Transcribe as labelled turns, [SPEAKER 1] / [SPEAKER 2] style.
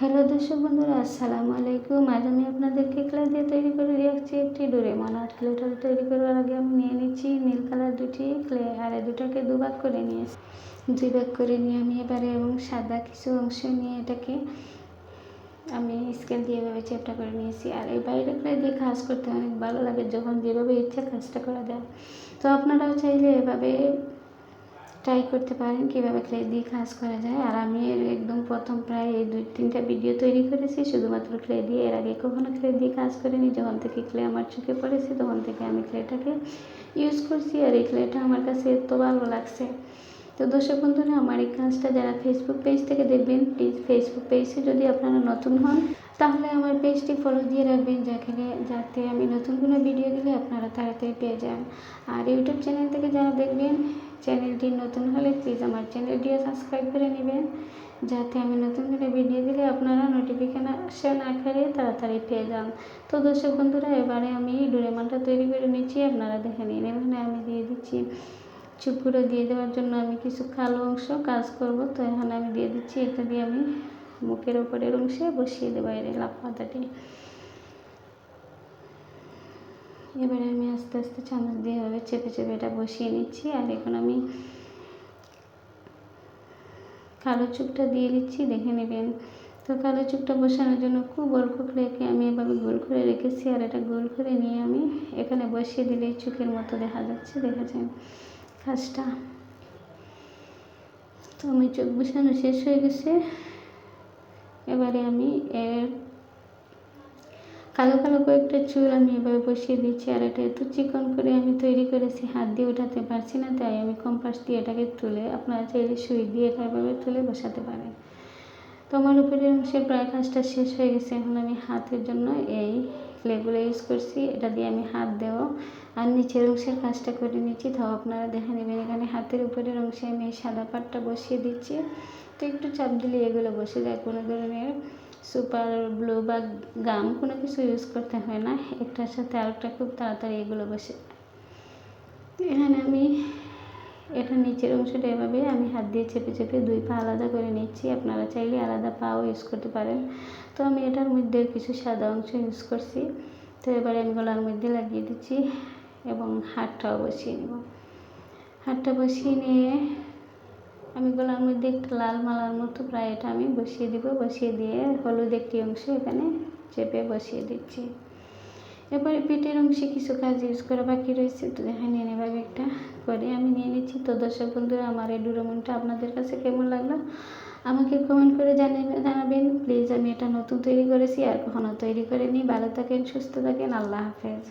[SPEAKER 1] Hello দর্শক বন্ধুরা, আসসালামু আলাইকুম। আজ আমি আপনাদেরকে ক্লাস দিয়ে তৈরি করে রাখছি একটি ডোরেমন আর ক্লেটা তৈরি করার আগে আমি নিয়ে নিচ্ছি নীল কালার দুটি ক্লে, আর দুটাকে দুভাগ করে নিয়েছি দুই ভাগ করে নিয়ে আমি এবারে এবং সাদা কিছু অংশ নিয়ে এটাকে আমি স্কেল দিয়ে এভাবে চেপটা করে নিয়েছি। আর এই বাইরে ক্লে দিয়ে কাজ করতে অনেক ভালো লাগে যখন যেভাবে ইচ্ছা কাজটা করা যায়। তো আপনারাও চাইলে এভাবে ট্রাই করতে পারেন কীভাবে ক্লে দিয়ে কাজ করা যায়। আর আমি এর প্রথম প্রায় এই দুই, তিনটা ভিডিও তৈরি করেছি। শুধুমাত্র ক্লে দিয়ে, এর আগে কখনো ক্লে দিয়ে কাজ করিনি। যখন থেকে ক্লে আমার চোখে পড়েছে, তখন থেকে আমি ক্লেটাকে ইউজ করছি। আর এই ক্লেটা আমার কাছে এত ভালো লাগছে। তো দর্শক বন্ধুরা, আমার এই কাজটা যারা ফেসবুক পেজ থেকে দেখবেন প্লিজ ফেসবুক পেজে যদি আপনারা নতুন হন, তাহলে আমার পেজটি ফলো দিয়ে রাখবেন যাকে যাতে আমি নতুন কোনো ভিডিও দিলে আপনারা তাড়াতাড়ি পেয়ে যান। আর ইউটিউব চ্যানেল থেকে যারা দেখবেন চ্যানেলটি নতুন হলে প্লিজ আমার চ্যানেলটিও সাবস্ক্রাইব করে নেবেন, যাতে আমি নতুন করে ভিডিও দিলে আপনারা নোটিফিকেশন আকারে তাড়াতাড়ি পেয়ে যান। তো দর্শক বন্ধুরা, এবারে আমি ডোরেমানটা তৈরি করে নিচ্ছি, আপনারা দেখে নিন। এখানে আমি দিয়ে দিচ্ছি চুপুরো দিয়ে দেওয়ার জন্য আমি কিছু কালো অংশ কাজ করব। তো এখানে আমি দিয়ে দিচ্ছি, এটা দিয়ে আমি মুখের ওপরের অংশে বসিয়ে দেবো এর লাভ পাতাটি। এবারে আমি আস্তে আস্তে চামচ দিয়ে এভাবে চেপে চেপে এটা বসিয়ে নিচ্ছি। আর এখন আমি কালো চুপটা দিয়ে দিচ্ছি, দেখে নেবেন। তো কালো চুপটা বসানোর জন্য খুব অল্প রেখে আমি এভাবে গোল করে রেখেছি। আর এটা গোল করে নিয়ে আমি এখানে বসিয়ে দিলেই চোখের মতো দেখা যাচ্ছে দেখেছেন কাজটা। তো আমি চোখ বসানো শেষ হয়ে গেছে। এবারে আমি এর কালো কালো কয়েকটা চুল আমি এভাবে বসিয়ে দিচ্ছি, আর এটা এত চিকন করে আমি তৈরি করেছি, হাত দিয়ে উঠাতে পারছি না, তাই আমি কম্পাস দিয়ে এটাকে তুলে আপনারা চাইলে সুই দিয়ে এটা এভাবে তুলে বসাতে পারেন। তো আমার উপরের অংশের প্রায় কাজটা শেষ হয়ে গেছে, এখন আমি হাতের জন্য এই ক্লেগুলো ইউজ করছি, এটা দিয়ে আমি হাত দেবো। আর নিচের অংশের কাজটা করে নিচ্ছি। তাও আপনারা দেখে নেবেন, এখানে হাতের উপরের অংশে আমি এই সাদা পাটটা বসিয়ে দিচ্ছি। তো একটু চাপ দিলে এগুলো বসে যায়। কোনো ধরনের সুপার ব্লু বা গাম কোনো কিছু ইউজ করতে হয় না। একটার সাথে আরেকটা খুব তাড়াতাড়ি এগুলো বসে এখানে আমি এটা নিচের অংশটা এভাবে আমি হাত দিয়ে চেপে চেপে দুই পা আলাদা করে নিচ্ছি। আপনারা চাইলে আলাদা পাও ইউজ করতে পারেন। তো আমি এটার মধ্যে কিছু সাদা অংশ ইউজ করছি। তো এবারে আমি গলার মধ্যে লাগিয়ে দিচ্ছি এবং হাতটাও বসিয়ে নেব। হাতটা বসিয়ে নিয়ে আমি গলার মধ্যে একটা লাল মালার মতো প্রায় এটা আমি বসিয়ে দিব। বসিয়ে দিয়ে হলুদ একটি অংশ এখানে চেপে বসিয়ে দিচ্ছি। এরপরে পেটের অংশে কিছু কাজ ইউজ করা বাকি রয়েছে, তো দেখা নিয়ে একটা করে আমি নিয়ে নিচ্ছি। তো দর্শক বন্ধুরা, আমার এই ডুরোমনটা আপনাদের কাছে কেমন লাগল? আমাকে কমেন্ট করে জানিয়ে জানাবেন। প্লিজ আমি এটা নতুন তৈরি করেছি আর কখনো তৈরি করে নিই ভালো থাকেন, সুস্থ থাকেন। আল্লাহ হাফেজ।